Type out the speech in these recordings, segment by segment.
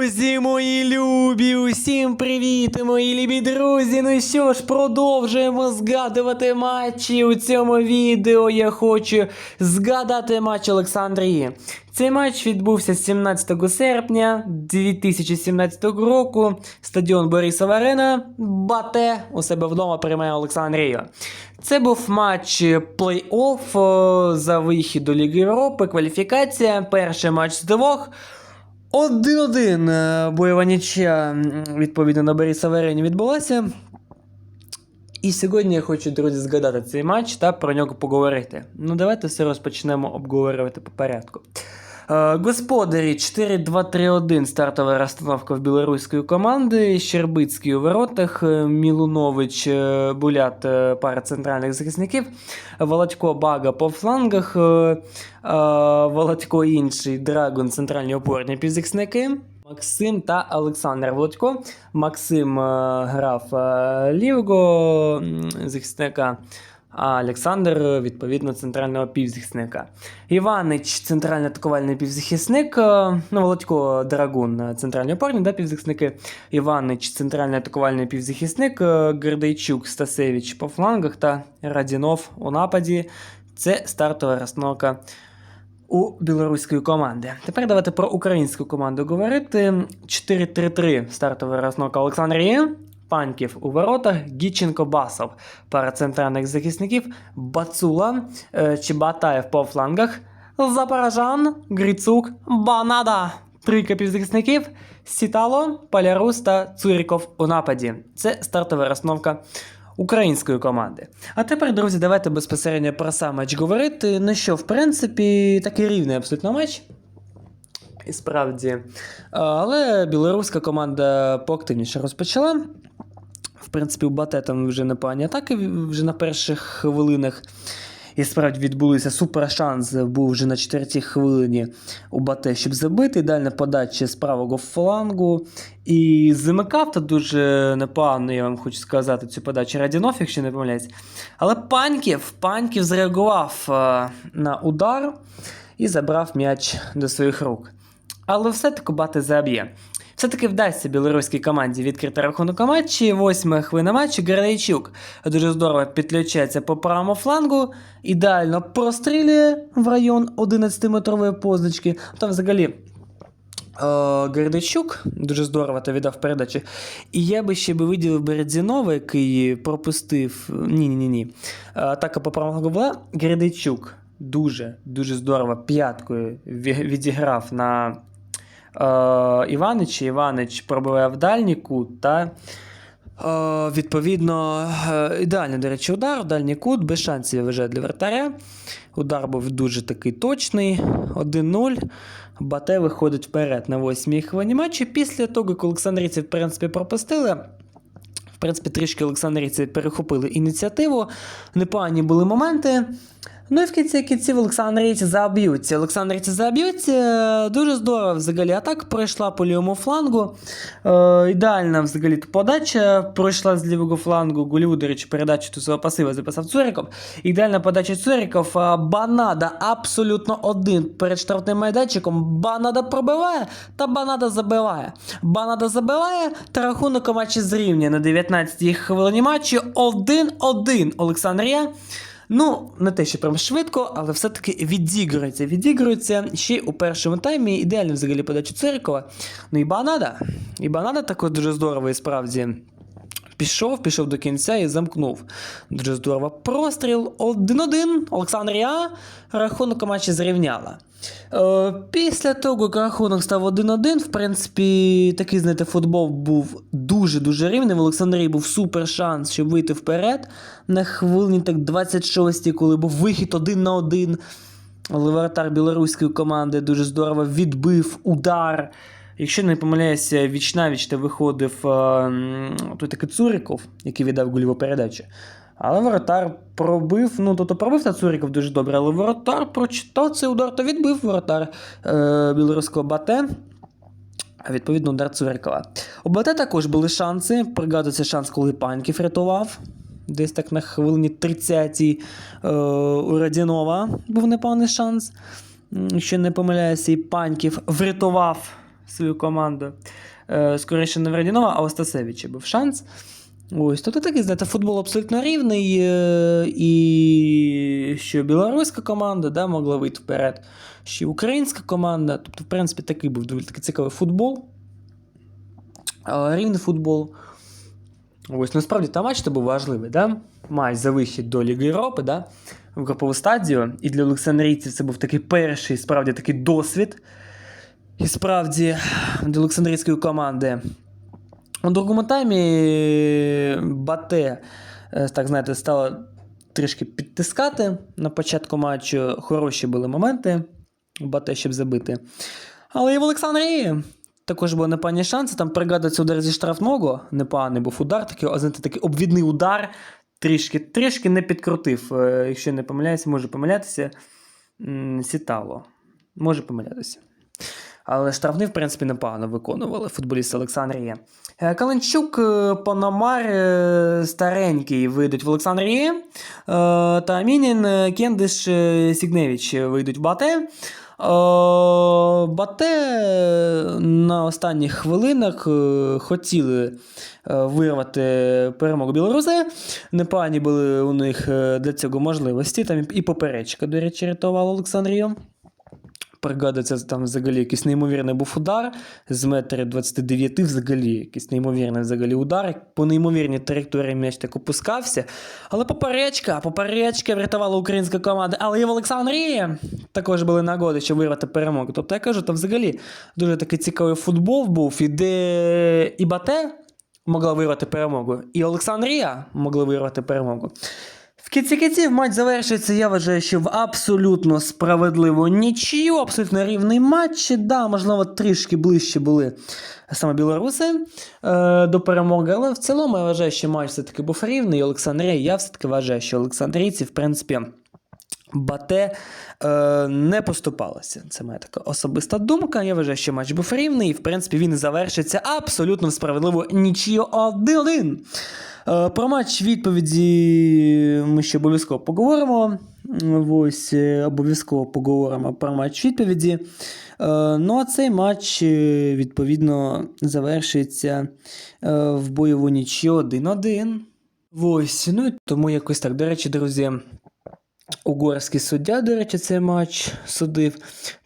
Друзі, мої любі, усім привіт, мої любі друзі. Ну що ж, продовжуємо згадувати матчі. У цьому відео я хочу згадати матч Олександрії. Цей матч відбувся 17 серпня 2017 року. Стадіон Борисова Арена. Бате у себе вдома приймає Олександрію. Це був матч плей-офф за вихід до Ліги Європи, кваліфікація. Перший матч з двох. Один-один е, бойова нічия відповідно на Боріса арені відбулася. І сьогодні я хочу, друзі, згадати цей матч та про нього поговорити. Ну, давайте все розпочнемо обговорювати по порядку. Е, Господарі 4-2-3-1 стартова розстановка в білоруської команди. Щербицький у воротах, е, Мілунович, е, Булят, пара центральних захисників, Володько Бага по флангах, Володько інший, Драгон, центральні опорні півзахисники. Максим та Олександр Володько. Максим грав лівого захисника, а Олександр, відповідно, центрального півзахисника. Іванич, центральний атакувальний півзахисник. е, Ну, Володько Драгун, е, центральні опорні, да, півзахисники. Іванич, центральний атакувальний півзахисник. е, Гердейчук, Стасевич по флангах та Радінов у нападі. Це стартова розстановка у білоруської команди. Тепер давайте про українську команду говорити. 4-3-3 стартова розновка Олександрії. Паньків у воротах, Гіченко Басов, пара центральних захисників, Бацула, е, Чебатаєв по флангах, Запорожан, Грицук, Банада. Трійка півзахисників, Сітало, Полярус та Цуріков у нападі. Це стартова розновка української команди. А тепер, друзі, давайте безпосередньо про сам матч говорити. Ну що, в принципі, такий рівний абсолютно матч. І справді. Але білоруська команда поактивніше розпочала. Принципі, у Бате там вже непогані атаки вже на перших хвилинах. І справді відбулися супер шанс був вже на четвертій хвилині у Бате, щоб забити. Дальня подача з правого флангу. І замикав та дуже непогано, я вам хочу сказати, цю подачу Радінов, якщо не помиляюсь. Але Паньків, Паньків зреагував е, на удар і забрав м'яч до своїх рук. Але все-таки Бате заб'є. Все-таки вдасться білоруській команді відкрити рахунок у матчі. Восьма хвилина матчу Гердейчук дуже здорово підключається по правому флангу, ідеально прострілює в район 11-метрової позначки. Там взагалі е, Гердичук дуже здорово та віддав передачі. І я би ще би виділив Бередзінова, який пропустив. Ні, ні. Атака по правому була. Гердичук дуже дуже здорово п'яткою відіграв на е, Іванича. Іванич пробиває в дальній кут та. Е, відповідно, е, ідеальний, до речі, удар дальній кут, без шансів вже для вратаря. Удар був дуже такий точний. 1-0. Бате виходить вперед на 8-й хвилині матчу. Після того, як Олександрійці, в принципі, пропустили. В принципі, трішки Олександрійці перехопили ініціативу. Непогані були моменти. Ну і в кінці кінців Олександрійці заб'ються. Олександрійці заб'ються. Дуже здорово взагалі атака пройшла по лівому флангу. Е, ідеальна взагалі подача пройшла з лівого флангу. Гулів, до речі, передачу до свого пасива записав Цуріков. Ідеальна подача Цуріков. Е, Банада абсолютно один перед штрафним майданчиком. Банада пробиває та Банада забиває. Банада забиває та рахунок матчі зрівнює на 19-й хвилині матчу 1-1 Олександрія. Ну, не те, що прям швидко, але все-таки відігрується. Відігрується ще у першому таймі. Ідеально взагалі подача Церкова. Ну і Банада. І Банада також дуже здорово і справді. Пішов, пішов до кінця і замкнув. Дуже здорово. Простріл 1-1. Олександрія рахунок матчі зрівняла. Е, після того, як рахунок став 1-1, в принципі, такий, знаєте, футбол був дуже-дуже рівний. В Олександрії був супер шанс, щоб вийти вперед на хвилині так 26 коли був вихід один на один. Але воротар білоруської команди дуже здорово відбив удар. Якщо не помиляюся, віч навіч та виходив е, той такий Цуриков, який віддав гольову передачу. Але воротар пробив, ну тобто пробив та Цуриков дуже добре, але воротар прочитав цей удар та відбив воротар е, білоруського бате. Відповідно удар Цурикова. У БТ також були шанси. Пригадується шанс, коли Паньків рятував. Десь так на хвилині 30-й е, у Радінова був непевний шанс. Якщо не помиляюся, і Паньків врятував свою команду. Е, скоріше не в Радінова, а Остасевича був шанс. Ось, тобто такий, знаєте, футбол абсолютно рівний, е, і що білоруська команда да, могла вийти вперед, що українська команда. Тобто, в принципі, такий був доволі таки цікавий футбол. Рівний футбол. Ось, насправді там матч то був важливий, да? матч за вихід до Ліги Європи, да? в групову стадію. І для Олександрійців це був такий перший, справді такий досвід. І справді для Олександрійської команди. У другому таймі Бате, е, так знаєте, стало трішки підтискати на початку матчу. Хороші були моменти Бате, щоб забити. Але і в Олександрії також були непогані шанси. Там пригадується удар зі штрафного. Непоганий був удар, такий, знаєте, такий обвідний удар. Трішки, трішки не підкрутив. Е, Якщо не помиляюся, може помилятися. Сітало. Може помилятися. Але штрафний, в принципі, непогано виконували футболісти Олександрії. Е, Каленчук, е, Пономар, е, старенький вийдуть в Олександрії. Та Мінін, Кендиш, Сігневич вийдуть в Бате. Бате на останніх хвилинах хотіли вирвати перемогу білоруси. Непогані були у них для цього можливості. Там і поперечка, до речі, рятувала Олександрію. Пригадується, там взагалі якийсь неймовірний був удар з метра 29 взагалі, якийсь неймовірний взагалі удар. По неймовірній траєкторії м'яч так опускався. Але поперечка, поперечка врятувала українська команда. Але і в Олександрії також були нагоди, щоб вирвати перемогу. Тобто я кажу, там взагалі дуже такий цікавий футбол був, і де і Бате могла вирвати перемогу, і Олександрія могла вирвати перемогу. Кінці кінців матч завершиться, я вважаю, що в абсолютно справедливу нічию, абсолютно рівний матч. Да, можливо, трішки ближче були саме білоруси е, до перемоги, але в цілому я вважаю, що матч все-таки був рівний. І Олександрія, я все-таки вважаю, що Олександрійці, в принципі, Бате е, не поступалося. Це моя така особиста думка. Я вважаю, що матч був рівний, і в принципі він завершиться абсолютно в справедливу нічию 1-1. Е, Про матч відповіді ми ще обов'язково поговоримо. Ось е, обов'язково поговоримо про матч відповіді. Е, Ну а цей матч відповідно завершиться е, в бойову нічю 1-1. Ось, ну і тому якось так. До речі, друзі. Угорський суддя, до речі, цей матч судив.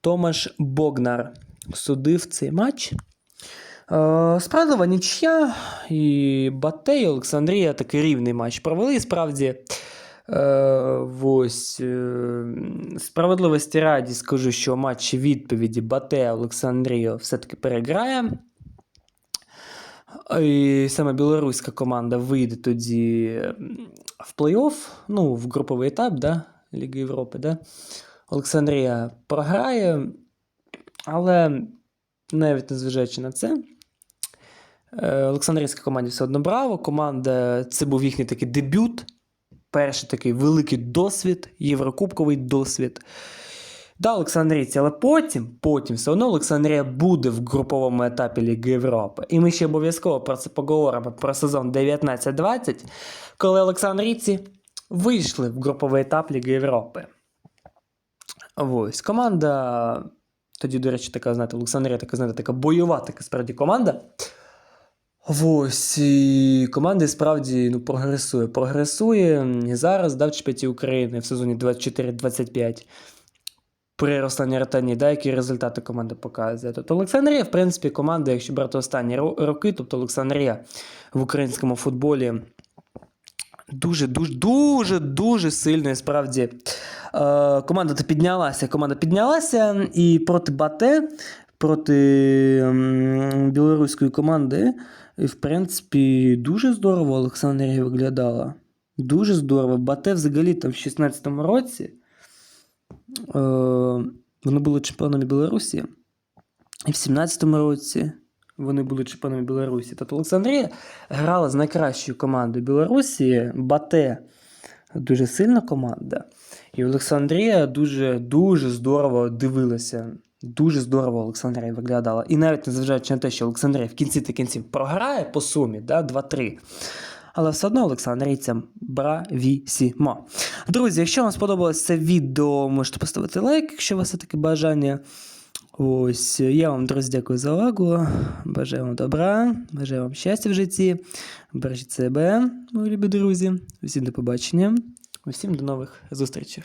Томаш Богнар судив цей матч. Е, Справедлива нічия і Бате, і Олександрія такий рівний матч провели. Справді, е, ось, е, справедливості раді скажу, що матч відповіді Бате Олександрія все-таки переграє. І саме білоруська команда вийде тоді в плей-офф, ну, в груповий етап, да, Ліги Європи, да. Олександрія програє, але навіть незважаючи на це, е, Олександрійська команді все одно браво. Команда це був їхній такий дебют, перший такий великий досвід, єврокубковий досвід. Да, Олександрійці, але потім, потім все одно Олександрія буде в груповому етапі Ліги Європи. І ми ще обов'язково про це поговоримо про сезон 19-20, коли Олександрійці вийшли в груповий етап Ліги Європи. Ось команда. Тоді, до речі, така, знаєте, Олександрія така, знаєте, така бойова така справді команда. Ось, і команда справді ну, прогресує. Прогресує і зараз да, в чемпіонаті України в сезоні 24-25 при Руслані Ратані, да, які результати команда показує. Тобто Олександрія, в принципі, команда, якщо брати останні роки, тобто Олександрія в українському футболі дуже, дуже, дуже, сильно і справді е, команда піднялася. Команда піднялася і проти Бате, проти білоруської команди, і, в принципі, дуже здорово Олександрія виглядала. Дуже здорово. Бате взагалі там в 16-му році. Е, вони були чемпіонами Білорусі. І в 17-му році вони були чемпіонами Білорусі. Тобто Олександрія грала з найкращою командою Білорусі. Бате дуже сильна команда. І Олександрія дуже дуже здорово дивилася. Дуже здорово Олександрія виглядала. І навіть незважаючи на те, що Олександрія в кінці та кінців програє по сумі да, 2-3. Але все одно олександрійцям бравісімо. Друзі, якщо вам сподобалось це відео, можете поставити лайк, якщо у вас таке бажання. Ось, я вам, друзі, дякую за увагу. Бажаю вам добра, бажаю вам щастя в житті. Бережіть себе, мої любі друзі. Усім до побачення. Усім до нових зустрічей.